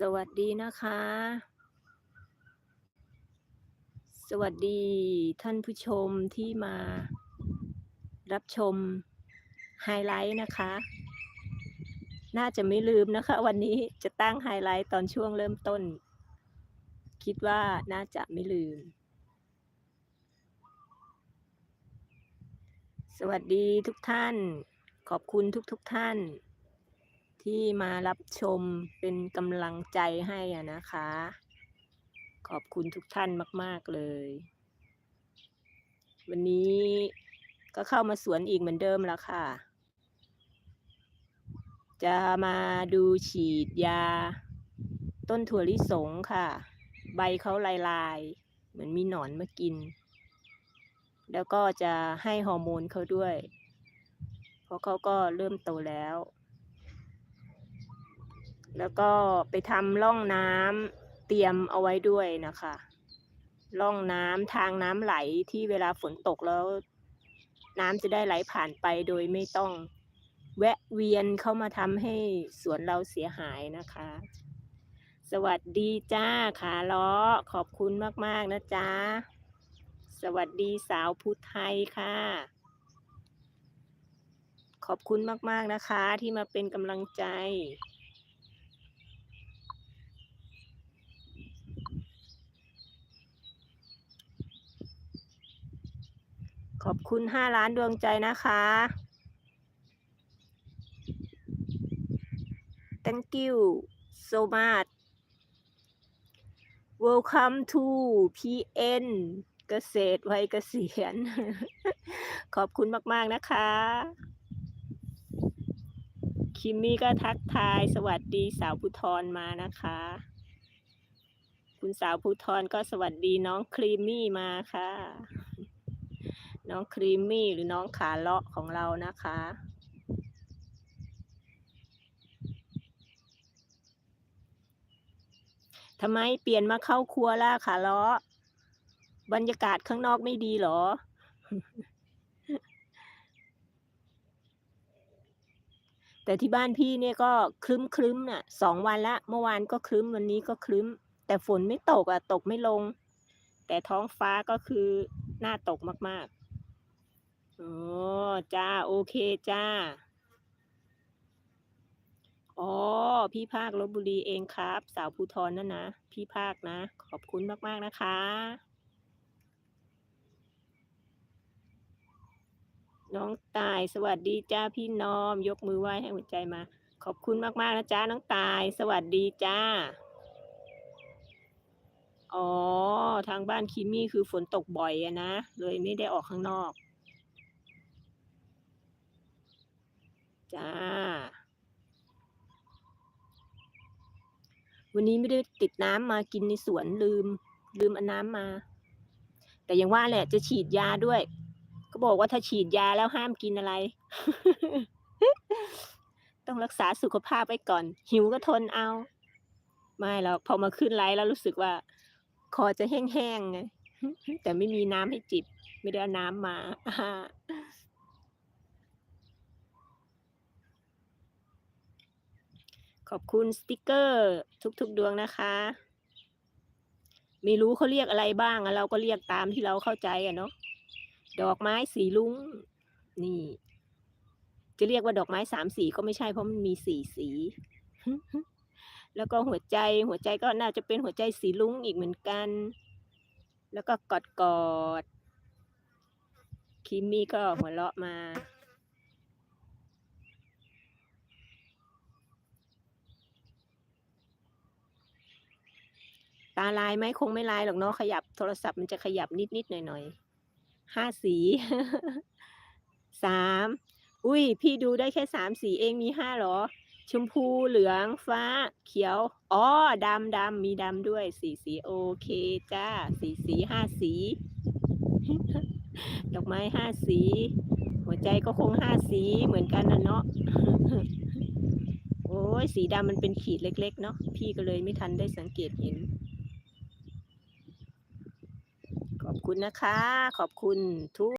สวัสดีนะคะ สวัสดีท่านผู้ชมที่มารับชมไฮไลท์นะคะ น่าจะไม่ลืมนะคะ วันนี้จะตั้งไฮไลท์ตอนช่วงเริ่มต้น คิดว่าน่าจะไม่ลืม สวัสดีทุกท่าน ขอบคุณทุกๆทท่าน ที่มารับชมเป็นกำลังใจให้อะนะคะ ขอบคุณทุกท่านมาก ๆ เลย วันนี้ก็เข้ามาสวนอีกเหมือนเดิมแล้วค่ะ จะมาดูฉีดยา ต้นถั่วลิสงค่ะ ใบเขาลาย ๆ เหมือนมีหนอนมากิน แล้วก็จะให้ฮอร์โมนเขาด้วย เพราะเขาก็เริ่มโตแล้ว แล้วก็ไปทำร่องน้ำเตรียมเอาไว้ด้วยนะคะร่องน้ำทางน้ำไหลที่เวลาฝนตกแล้ว น้ำจะได้ไหลผ่านไปโดยไม่ต้อง แวะเวียนเข้ามาทำให้สวนเราเสียหายนะคะ สวัสดีจ้าขาล้อขอบคุณมาก ๆ นะจ๊ะ สวัสดีสาวพุทธไทยค่ะ ขอบคุณมาก ๆ นะคะที่มาเป็นกำลังใจ ขอบคุณห้าล้านดวงใจนะคะ thank you so much welcome to PN เกษตรวัยเกษียณ ขอบคุณมาก ๆ นะคะ คิมมี่ก็ทักทายสวัสดีสาวพุทรมานะคะ คุณสาวพุทรก็สวัสดีน้องครีมมี่มาค่ะ น้องครีมมี่หรือน้องขาเลาะของเรานะคะ ทำไมเปลี่ยนมาเข้าครัวล่ะขาเลาะ บรรยากาศข้างนอกไม่ดีหรอแต่ที่บ้านพี่เนี่ยก็ครึ้มครึ้มน่ะสองวันละเมื่อวานก็ครึ้มวันนี้ก็ครึ้ม แต่ฝนไม่ตกอะตกไม่ลง แต่ท้องฟ้าก็คือหน่าตกมากๆ อ๋อจ้า โอเคจ้า อ๋อ พี่ภาคลบบุรีเองครับ สาวภูทรนั่นนะ พี่ภาคนะ ขอบคุณมาก ๆ นะคะ น้องตายสวัสดีจ้าพี่น้อม ยกมือไหว้ให้หัวใจมา ขอบคุณมาก ๆ นะจ้าน้องตาย สวัสดีจ้าอ๋อ ทางบ้านคิมมี่คือฝนตกบ่อยอะนะ เลยไม่ได้ออกข้างนอก จ้า วันนี้ไม่ได้ติดน้ำมากินในสวนลืม ลืมเอาน้ำมา แต่ย่างว่าแหละจะฉีดยาด้วย ก็บอกว่าถ้าฉีดยาแล้วห้ามกินอะไร ต้องรักษาสุขภาพไว้ก่อน หิวก็ทนเอา ไม่หรอกพอมาขึ้นไลฟ์แล้วรู้สึกว่า คอจะแห้งๆไงแต่ไม่มีน้ำให้จิบ ไม่ได้เอาน้ำมา อบคุณสติกเกอร์ทุกๆดวงนะคะ ไม่รู้เขาเรียกอะไรบ้างเราก็เรียกตามที่เราเข้าใจอะเนาะดอกไม้สีลุ้ง นี่ จะเรียกว่าดอกไม้สามสีก็ไม่ใช่เพราะมันมีสี่สี แล้วก็หัวใจหัวใจก็น่าจะเป็นหัวใจสีลุ้งอีกเหมือนกัน แล้วก็กอดกอดคิมมี่ก็หัวเราะมา ตาลายไหมคงไม่ลายหรอกเนาะขยับโทรศัพท์มันจะขยับนิดๆหน่อยๆห้าสีสามอุ้ย พี่ดูได้แค่สามสีเองมีห้าหรอ ชมพูเหลืองฟ้า เขียวอ๋อดำดำมีดำด้วยสีสีโอเคจ้าสีสีห้าสีดอกไม้ห้าสี หัวใจก็คงห้าสีเหมือนกันนะเนาะโอ้ยสีดำมันเป็นขีดเล็ก ๆ เนาะพี่ก็เลยไม่ทันได้สังเกตเห็น ขอบ คุณนะคะ ขอบคุณทุก